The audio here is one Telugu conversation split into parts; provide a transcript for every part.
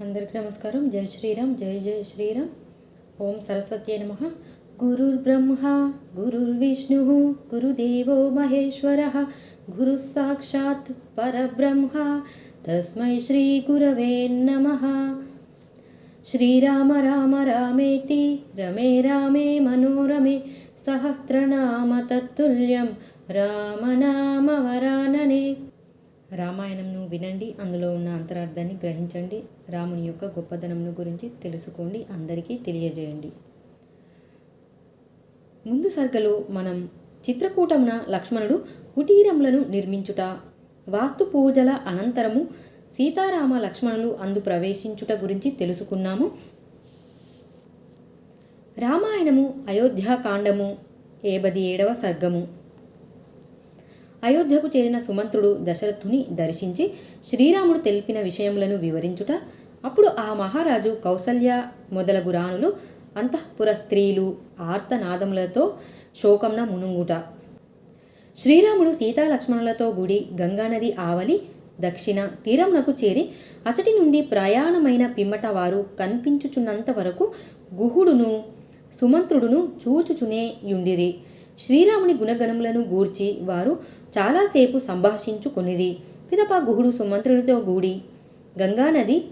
అందరికీ నమస్కారం. జై శ్రీరామ్ జై జై శ్రీరామ్. ఓం సరస్వతి నమ. గురుర్బ్రహ్మ గురుర్విష్ణు గురుదేవో మహేశ్వర. గురు సాక్షాత్ పరబ్రహ్మ. తస్మై శ్రీ గురవే నమ. శ్రీరామ రామ రామేతి రమే రామే మనోరమే. సహస్రనామ తత్తుల్యం రామనామ వరాననే. రామాయణంను వినండి అందులో ఉన్న అంతరార్థాన్ని గ్రహించండి రాముని యొక్క గొప్పదనంను గురించి తెలుసుకోండి అందరికీ తెలియజేయండి. ముందు సర్గలో మనం చిత్రకూటమున లక్ష్మణుడు కుటీరములను నిర్మించుట వాస్తు పూజల అనంతరము సీతారామ లక్ష్మణులు అందు ప్రవేశించుట గురించి తెలుసుకున్నాము. రామాయణము అయోధ్యాకాండము ఏబది ఏడవ సర్గము. అయోధ్యకు చేరిన సుమంత్రుడు దశరథుని దర్శించి శ్రీరాముడు తెలిపిన విషయములను వివరించుట అప్పుడు ఆ మహారాజు కౌసల్య మొదలగు రాణులు అంతఃపుర స్త్రీలు ఆర్తనాదములతో శోకంన మునుంగుట. శ్రీరాముడు సీతాలక్ష్మణులతో గుడి గంగానది ఆవలి దక్షిణ తీరమునకు చేరి అచటి నుండి ప్రయాణమైన పిమ్మట వారు కనిపించుచున్నంత వరకు గుహుడును సుమంత్రుడును చూచుచునే యుండిరి. శ్రీరాముని గుణగణములను గూర్చి వారు చాలాసేపు సంభాషించుకొనిది పిదప గుహుడు సుమంత్రునితో గూడి గంగానది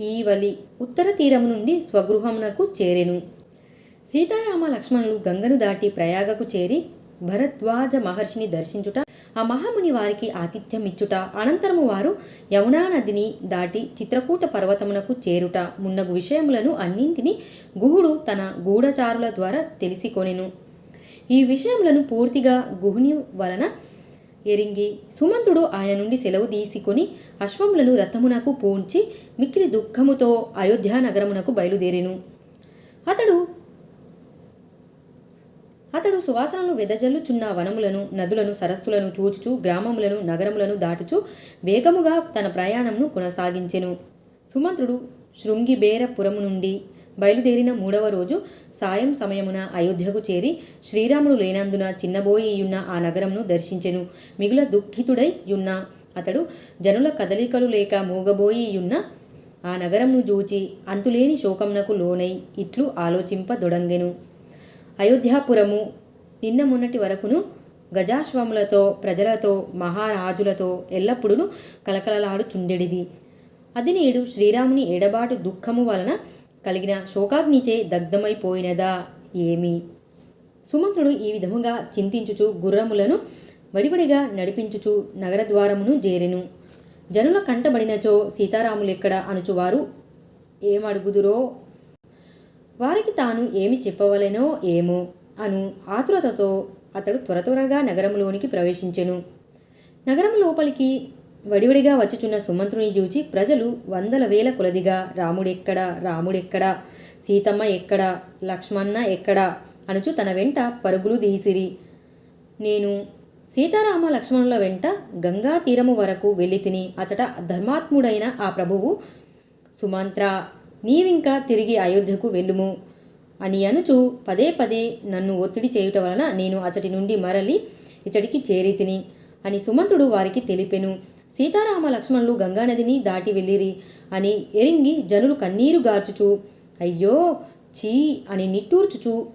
ఈవలి ఉత్తర తీరము నుండి స్వగృహమునకు చేరెను. సీతారామ లక్ష్మణులు గంగను దాటి ప్రయాగకు చేరి భరద్వాజ మహర్షిని దర్శించుట ఆ మహాముని వారికి ఆతిథ్యం ఇచ్చుట అనంతరము వారు యమునా నదిని దాటి చిత్రకూట పర్వతమునకు చేరుట మున్నగు విషయములను అన్నింటినీ గుహుడు తన గూఢచారుల ద్వారా తెలిసికొనెను. ఈ విషయములను పూర్తిగా గుహుని వలన ఎరింగి సుమంతుడు ఆయన నుండి సెలవు తీసుకొని అశ్వములను రథమునకు పూంచి మిక్కిలి దుఃఖముతో అయోధ్యా నగరమునకు బయలుదేరెను. అతడు అతడు సువాసనలు వెదజల్లుచున్న వనములను నదులను సరస్సులను చూచుచు గ్రామములను నగరములను దాటుచు వేగముగా తన ప్రయాణంను కొనసాగించెను. సుమంత్రుడు శృంగిబేరపురము నుండి బయలుదేరిన మూడవ రోజు సాయం సమయమున అయోధ్యకు చేరి శ్రీరాముడు లేనందున చిన్నబోయియున్న ఆ నగరంను దర్శించెను. మిగుల దుఃఖితుడై యున్న అతడు జనుల కదలికలు లేక మూగబోయియున్న ఆ నగరంను జూచి అంతులేని శోకమునకు లోనై ఇట్లు ఆలోచింపదొడంగెను. అయోధ్యాపురము నిన్న మొన్నటి వరకును గజాశ్వములతో ప్రజలతో మహారాజులతో ఎల్లప్పుడూ కలకలలాడుచుండెడిది. అది నేడు శ్రీరాముని ఎడబాటు దుఃఖము వలన కలిగిన శోకాగ్నిచే దగ్ధమైపోయినదా ఏమి? సుమంత్రుడు ఈ విధముగా చింతించుచు గుర్రములను వడివడిగా నడిపించుచు నగరద్వారమును జేరెను. జనుల కంటబడినచో సీతారాములెక్కడ అనుచువారు? ఏమడుగుదురో? వారికి తాను ఏమి చెప్పవలెనో ఏమో అను ఆతురతతో అతడు త్వర త్వరగా నగరంలోనికి ప్రవేశించెను. నగరం లోపలికి వడివడిగా వచ్చుచున్న సుమంత్రుని చూచి ప్రజలు వందల వేల కొలదిగా రాముడెక్కడా? రాముడెక్కడా? సీతమ్మ ఎక్కడా? లక్ష్మణ ఎక్కడా అనుచు తన వెంట పరుగులు తీసిరి. నేను సీతారామ లక్ష్మణుల వెంట గంగా తీరము వరకు వెళ్ళి తిని అచట ధర్మాత్ముడైన ఆ ప్రభువు సుమంత్ర నీవింకా తిరిగి అయోధ్యకు వెళ్ళుము అని అనుచు పదే పదే నన్ను ఒత్తిడి చేయుట వలన నేను అచటి నుండి మరలి ఇచటికి చేరి తిని అని సుమంతుడు వారికి తెలిపెను. సీతారామ లక్ష్మణులు గంగానదిని దాటి వెళ్ళిరి అని ఎరింగి జనులు కన్నీరు గార్చుచు అయ్యో చీ అని నిట్టూర్చుచు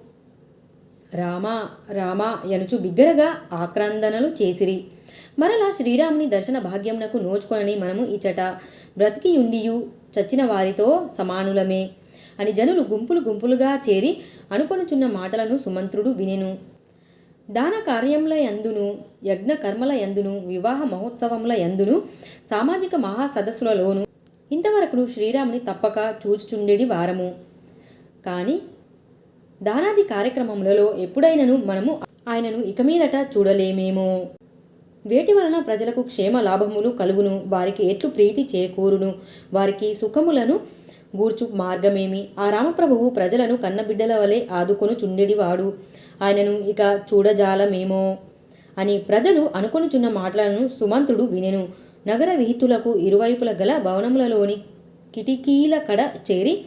రామా రామా ఎనుచు బిగ్గరగా ఆక్రందనలు చేసిరి. మరలా శ్రీరాముని దర్శన భాగ్యమునకు నోచుకొనని మనము ఇచట బ్రతికియుండియు చచ్చిన వారితో సమానులమే అని జనులు గుంపులు గుంపులుగా చేరి అనుకొనుచున్న మాటలను సుమంత్రుడు వినెను. దాన కార్యముల యందును యజ్ఞ కర్మల యందును వివాహ మహోత్సవముల యందును సామాజిక మహాసదస్సులలోను ఇంతవరకును శ్రీరాముని తప్పక చూచుచుండేడి వారము. కానీ దానాది కార్యక్రమములలో ఎప్పుడైనను మనము ఆయనను ఇక మీదట చూడలేమేమో. వేటి వలన ప్రజలకు క్షేమ లాభములు కలుగును వారికి ఎట్లు ప్రీతి చేకూరును వారికి సుఖములను గూర్చు మార్గమేమి? ఆ రామప్రభువు ప్రజలను కన్నబిడ్డల వలె ఆదుకొను చుండెడివాడు. ఆయనను ఇక చూడజాలమేమో? అని ప్రజలు అనుకొనుచున్న మాటలను సుమంతుడు వినెను. నగర విహితులకు ఇరువైపుల గల భవనములలోని కిటికీల కడ చేరి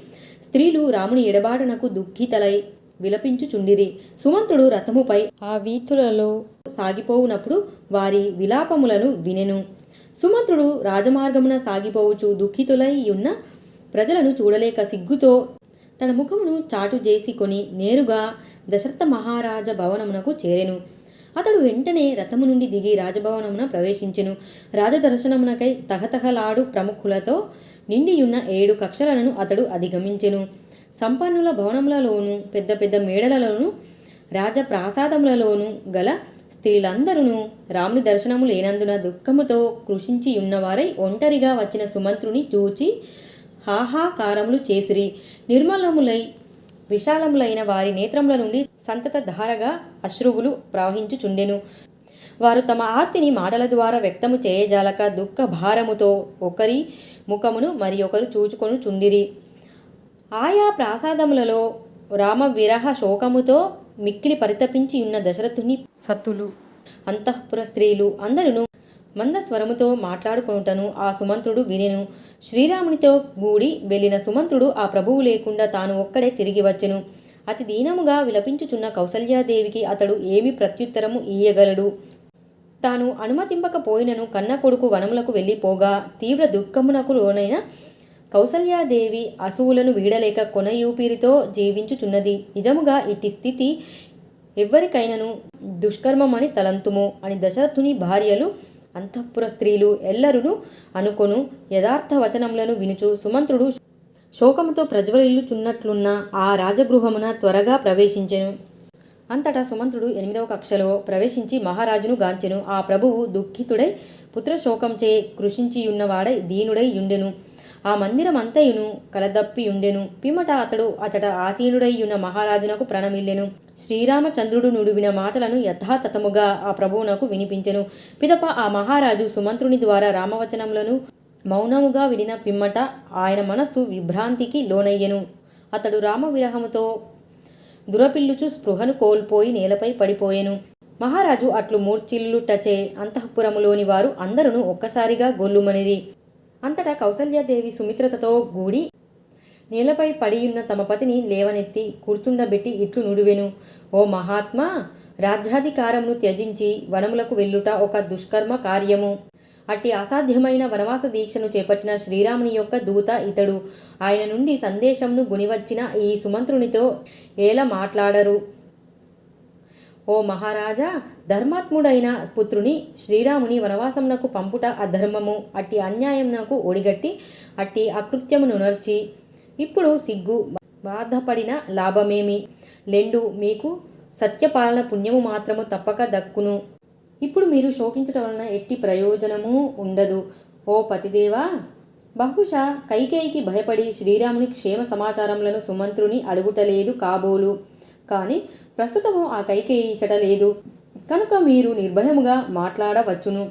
స్త్రీలు రాముని ఎడబాటునకు దుఃఖితలై విలపించుచుండిరి. సుమంతుడు రథముపై ఆ వీతులలో సాగిపోవునప్పుడు వారి విలాపములను వినెను. సుమంత్రుడు రాజమార్గమున సాగిపోవచ్చు దుఃఖితులై ఉన్న ప్రజలను చూడలేక సిగ్గుతో తన ముఖమును చాటు చేసి కొని నేరుగా దశరథ మహారాజ భవనమునకు చేరెను. అతడు వెంటనే రథము నుండి దిగి రాజభవనమున ప్రవేశించెను. రాజదర్శనమునకై తహతహలాడు ప్రముఖులతో నిండియున్న ఏడు కక్షలను అతడు అధిగమించెను. సంపన్నుల భవనములలోనూ పెద్ద పెద్ద మేడలలోను రాజప్రాసాదములలోనూ గల స్త్రీలందరూ రాముని దర్శనము లేనందున దుఃఖముతో కృషించి ఉన్నవారై ఒంటరిగా వచ్చిన సుమంత్రుని చూచి హాహాకారములు చేసిరి. నిర్మలములై విశాలములైన వారి నేత్రముల నుండి సంతత ధారగా అశ్రువులు ప్రవహించుచుండెను. వారు తమ ఆర్తిని మాటల ద్వారా వ్యక్తము చేయజాలక దుఃఖ భారముతో ఒకరి ముఖమును మరి ఒకరు చూచుకొని చుండిరి ఆయా ప్రాసాదములలో రామ విరహ శోకముతో మిక్కిలి పరితపించి ఉన్న దశరథుని సత్తులు అంతఃపుర స్త్రీలు అందరును మంద స్వరముతో ఆ సుమంత్రుడు వినెను. శ్రీరామునితో గూడి వెళ్ళిన సుమంత్రుడు ఆ ప్రభువు లేకుండా తాను ఒక్కడే తిరిగి వచ్చెను. అతి దీనముగా విలపించుచున్న కౌసల్యాదేవికి అతడు ఏమి ప్రత్యుత్తరము ఇయ్యగలడు? తాను అనుమతింపకపోయినను కన్న కొడుకు వనములకు వెళ్ళిపోగా తీవ్ర దుఃఖమునకు లోనైన కౌసల్యాదేవి అసువులను వీడలేక కొనయూపిరితో జీవించుచున్నది. నిజముగా ఇట్టి స్థితి ఎవ్వరికైనను దుష్కర్మమని తలంతుము అని దశరథుని భార్యలు అంతఃపుర స్త్రీలు ఎల్లరును అనుకొను యథార్థ వచనములను వినుచు సుమంత్రుడు శోకముతో ప్రజ్వలిల్లుచున్నట్లున్న ఆ రాజగృహమున త్వరగా ప్రవేశించెను. అంతటా సుమంత్రుడు ఎనిమిదవ కక్షలో ప్రవేశించి మహారాజును గాంచెను. ఆ ప్రభువు దుఃఖితుడై పుత్రశోకంచే కృషించియున్నవాడై దీనుడై యుండెను. ఆ మందిరం అంతయును కలదప్పి పిమ్మట అతడు అతడ ఆసీనుడయ్యున్న మహారాజునకు ప్రణమిల్లెను. శ్రీరామచంద్రుడు నుడివిన మాటలను యథాతథముగా ఆ ప్రభువునకు వినిపించెను. పిదప ఆ మహారాజు సుమంత్రుని ద్వారా రామవచనములను మౌనముగా వినిన పిమ్మట ఆయన మనస్సు విభ్రాంతికి లోనయ్యెను. అతడు రామ విరహముతో దురపిల్లుచు స్పృహను కోల్పోయి నేలపై పడిపోయెను. మహారాజు అట్లు మూర్చిల్లుటచే అంతఃపురములోని వారు అందరూ ఒక్కసారిగా గొల్లుమనిరి. అంతటా కౌసల్యాదేవి సుమిత్రతతో గూడి నేలపై పడియున్న తమ పతిని లేవనెత్తి కూర్చుండబెట్టి ఇట్లు నుడివెను. ఓ మహాత్మా రాజ్యాధికారమును త్యజించి వనములకు వెళ్ళుట ఒక దుష్కర్మ కార్యము. అట్టి అసాధ్యమైన వనవాస దీక్షను చేపట్టిన శ్రీరాముని యొక్క దూత ఇతడు. ఆయన నుండి సందేశంను గునివచ్చిన ఈ సుమంత్రునితో ఏల మాట్లాడరు. ఓ మహారాజా ధర్మాత్ముడైన పుత్రుని శ్రీరాముని వనవాసమునకు పంపుట అధర్మము. అట్టి అన్యాయమునకు ఒడిగట్టి అట్టి అకృత్యమును నర్చి ఇప్పుడు సిగ్గు బాధపడిన లాభమేమి? లెండు మీకు సత్యపాలన పుణ్యము మాత్రము తప్పక దక్కును. ఇప్పుడు మీరు శోకించటం వలన ఎట్టి ప్రయోజనము ఉండదు. ఓ పతిదేవా బహుశా కైకేయికి భయపడి శ్రీరాముని క్షేమ సమాచారములను సుమంత్రుని అడుగుటలేదు కాబోలు. కానీ ప్రస్తుతము ఆ కైకేయి ఇచ్చటలేదు కనుక మీరు నిర్భయముగా మాట్లాడవచ్చును.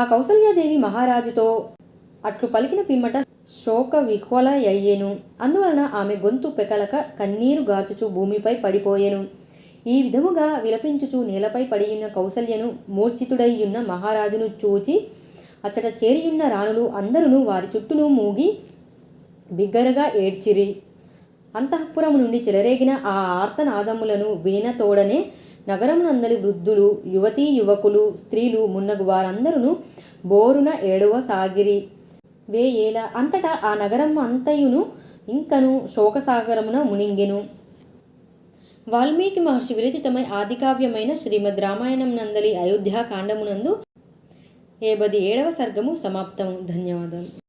ఆ కౌసల్యాదేవి మహారాజుతో అట్లు పలికిన పిమ్మట శోక విహ్వలయ్యేను అందువలన ఆమె గొంతు పెకలక కన్నీరు గార్చుచు భూమిపై పడిపోయెను. ఈ విధముగా విలపించుచు నేలపై పడియున్న కౌసల్యను మూర్ఛితుడయ్యున్న మహారాజును చూచి అచ్చట చేరియున్న రాణులు అందరును వారి చుట్టూను మూగి బిగ్గరగా ఏడ్చిరి. అంతఃపురము నుండి చెలరేగిన ఆ ఆర్తనాదములను వినతోడనే నగరమునందలి వృద్ధులు యువతీ యువకులు స్త్రీలు మున్నగు వారందరూ బోరున ఏడవ సాగిరి వేయేల అంతటా ఆ నగరం అంతయును ఇంకను శోకసాగరమున మునింగెను. వాల్మీకి మహర్షి విరచితమై ఆదికావ్యమైన శ్రీమద్ రామాయణం నందలి అయోధ్యాకాండమునందు ఏబది ఏడవ సర్గము సమాప్తము. ధన్యవాదాలు.